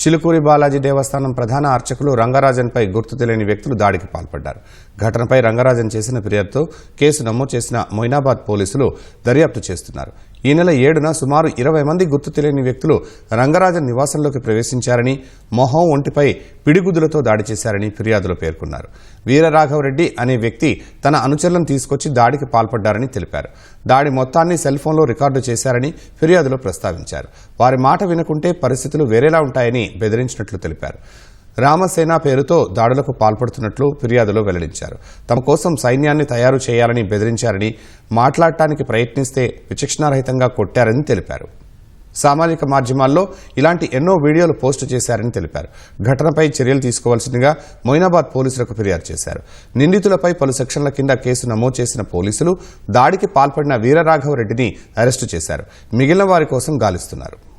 చిలుకూరి బాలాజీ దేవస్థానం ప్రధాన అర్చకులు రంగరాజన్పై గుర్తు తెలియని వ్యక్తులు దాడికి పాల్పడ్డారు. ఘటనపై రంగరాజన్ చేసిన ఫిర్యాదుతో కేసు నమోదు చేసిన మొయినాబాద్ పోలీసులు దర్యాప్తు చేస్తున్నారు. ఈ నెల ఏడున సుమారు ఇరవై మంది గుర్తు తెలియని వ్యక్తులు రంగరాజన్ నివాసంలోకి ప్రవేశించారని మొహం ఒంటిపై పిడిగుద్దులతో దాడి చేశారని ఫిర్యాదులో పేర్కొన్నారు. వీరరాఘవరెడ్డి అనే వ్యక్తి తన అనుచరులను తీసుకొచ్చి దాడికి పాల్పడ్డారని తెలిపారు. దాడి మొత్తాన్ని సెల్ ఫోన్లో రికార్డు చేశారని ఫిర్యాదులో ప్రస్తావించారు. వారి మాట వినకుంటే పరిస్థితులు వేరేలా ఉంటాయని బెదిరించినట్లు తెలిపారు. రామసేన పేరుతో దాడులకు పాల్పడుతున్నట్లు ఫిర్యాదులో వెల్లడించారు. తమ కోసం సైన్యాన్ని తయారు చేయాలని బెదిరించారని మాట్లాడటానికి ప్రయత్నిస్తే విచక్షణారహితంగా కొట్టారని తెలిపారు. సామాజిక మాధ్యమాల్లో ఇలాంటి ఎన్నో వీడియోలు పోస్టు చేశారని తెలిపారు. ఘటనపై చర్యలు తీసుకోవాల్సిందిగా మొయినాబాద్ పోలీసులకు ఫిర్యాదు చేశారు. నిందితులపై పలు సెక్షన్ల కింద కేసు నమోదు చేసిన పోలీసులు దాడికి పాల్పడిన వీరరాఘవరెడ్డిని అరెస్టు చేశారు. మిగిలిన వారి కోసం గాలిస్తున్నారు.